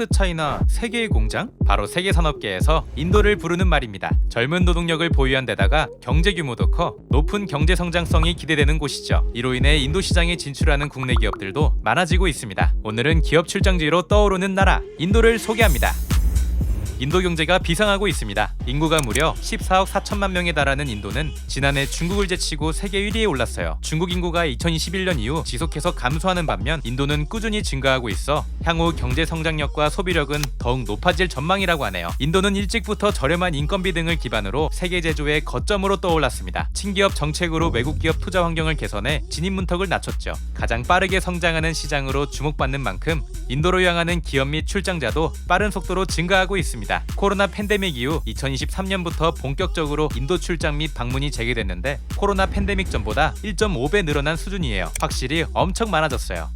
사우트 차이나 세계의 공장? 바로 세계 산업계에서 인도를 부르는 말입니다. 젊은 노동력을 보유한 데다가 경제 규모도 커 높은 경제 성장성이 기대되는 곳이죠. 이로 인해 인도 시장에 진출하는 국내 기업들도 많아지고 있습니다. 오늘은 기업 출장지로 떠오르는 나라 인도를 소개합니다. 인도 경제가 비상하고 있습니다. 인구가 무려 14억 4천만 명에 달하는 인도는 지난해 중국을 제치고 세계 1위에 올랐어요. 중국 인구가 2021년 이후 지속해서 감소하는 반면 인도는 꾸준히 증가하고 있어 향후 경제 성장력과 소비력은 더욱 높아질 전망이라고 하네요. 인도는 일찍부터 저렴한 인건비 등을 기반으로 세계 제조의 거점으로 떠올랐습니다. 친기업 정책으로 외국 기업 투자 환경을 개선해 진입 문턱을 낮췄죠. 가장 빠르게 성장하는 시장으로 주목받는 만큼 인도로 향하는 기업 및 출장자도 빠른 속도로 증가하고 있습니다. 코로나 팬데믹 이후 2023년부터 본격적으로 인도 출장 및 방문이 재개됐는데 코로나 팬데믹 전보다 1.5배 늘어난 수준이에요. 확실히 엄청 많아졌어요.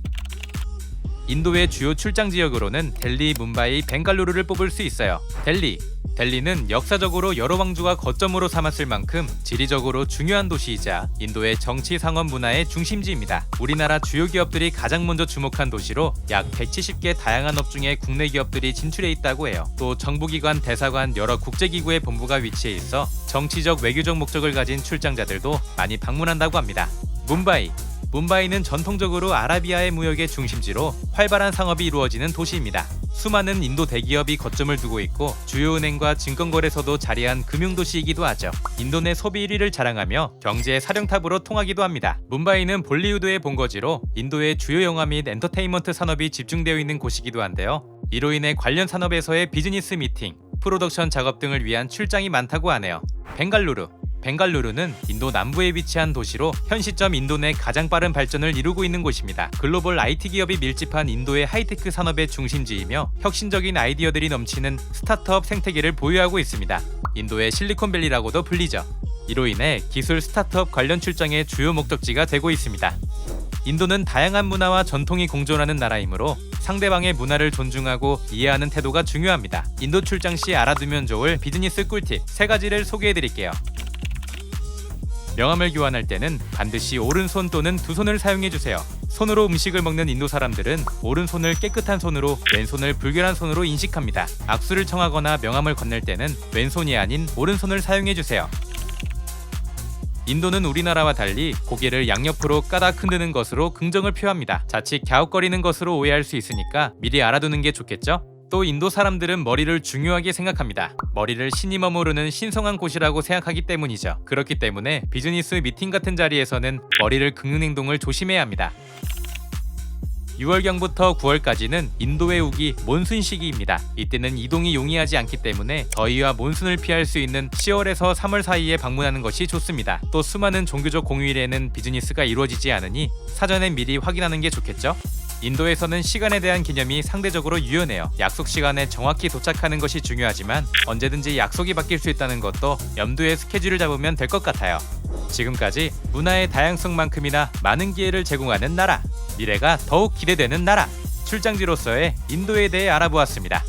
인도의 주요 출장 지역으로는 델리, 뭄바이, 벵갈루루를 뽑을 수 있어요. 델리 델리는 역사적으로 여러 왕조가 거점으로 삼았을 만큼 지리적으로 중요한 도시이자 인도의 정치 상업 문화의 중심지입니다. 우리나라 주요 기업들이 가장 먼저 주목한 도시로 약 170개 다양한 업종의 국내 기업들이 진출해 있다고 해요. 또 정부기관, 대사관, 여러 국제기구의 본부가 위치해 있어 정치적, 외교적 목적을 가진 출장자들도 많이 방문한다고 합니다. 뭄바이 뭄바이는 전통적으로 아라비아의 무역의 중심지로 활발한 상업이 이루어지는 도시입니다. 수많은 인도 대기업이 거점을 두고 있고 주요 은행과 증권거래소도 자리한 금융도시이기도 하죠. 인도 내 소비 1위를 자랑하며 경제의 사령탑으로 통하기도 합니다. 뭄바이는 볼리우드의 본거지로 인도의 주요 영화 및 엔터테인먼트 산업이 집중되어 있는 곳이기도 한데요. 이로 인해 관련 산업에서의 비즈니스 미팅, 프로덕션 작업 등을 위한 출장이 많다고 하네요. 벵갈루루 벵갈루루는 인도 남부에 위치한 도시로 현 시점 인도 내 가장 빠른 발전을 이루고 있는 곳입니다. 글로벌 IT 기업이 밀집한 인도의 하이테크 산업의 중심지이며 혁신적인 아이디어들이 넘치는 스타트업 생태계를 보유하고 있습니다. 인도의 실리콘밸리라고도 불리죠. 이로 인해 기술 스타트업 관련 출장의 주요 목적지가 되고 있습니다. 인도는 다양한 문화와 전통이 공존하는 나라이므로 상대방의 문화를 존중하고 이해하는 태도가 중요합니다. 인도 출장 시 알아두면 좋을 비즈니스 꿀팁 세 가지를 소개해 드릴게요. 명함을 교환할 때는 반드시 오른손 또는 두 손을 사용해 주세요. 손으로 음식을 먹는 인도 사람들은 오른손을 깨끗한 손으로 왼손을 불결한 손으로 인식합니다. 악수를 청하거나 명함을 건넬 때는 왼손이 아닌 오른손을 사용해 주세요. 인도는 우리나라와 달리 고개를 양옆으로 까닥 흔드는 것으로 긍정을 표합니다. 자칫 갸웃거리는 것으로 오해할 수 있으니까 미리 알아두는 게 좋겠죠? 또 인도 사람들은 머리를 중요하게 생각합니다. 머리를 신이 머무르는 신성한 곳이라고 생각하기 때문이죠. 그렇기 때문에 비즈니스 미팅 같은 자리에서는 머리를 긁는 행동을 조심해야 합니다. 6월경부터 9월까지는 인도의 우기 몬순 시기입니다. 이때는 이동이 용이하지 않기 때문에 더위와 몬순을 피할 수 있는 10월에서 3월 사이에 방문하는 것이 좋습니다. 또 수많은 종교적 공휴일에는 비즈니스가 이루어지지 않으니 사전에 미리 확인하는 게 좋겠죠? 인도에서는 시간에 대한 개념이 상대적으로 유연해요. 약속 시간에 정확히 도착하는 것이 중요하지만 언제든지 약속이 바뀔 수 있다는 것도 염두에 스케줄을 잡으면 될 것 같아요. 지금까지 문화의 다양성만큼이나 많은 기회를 제공하는 나라, 미래가 더욱 기대되는 나라, 출장지로서의 인도에 대해 알아보았습니다.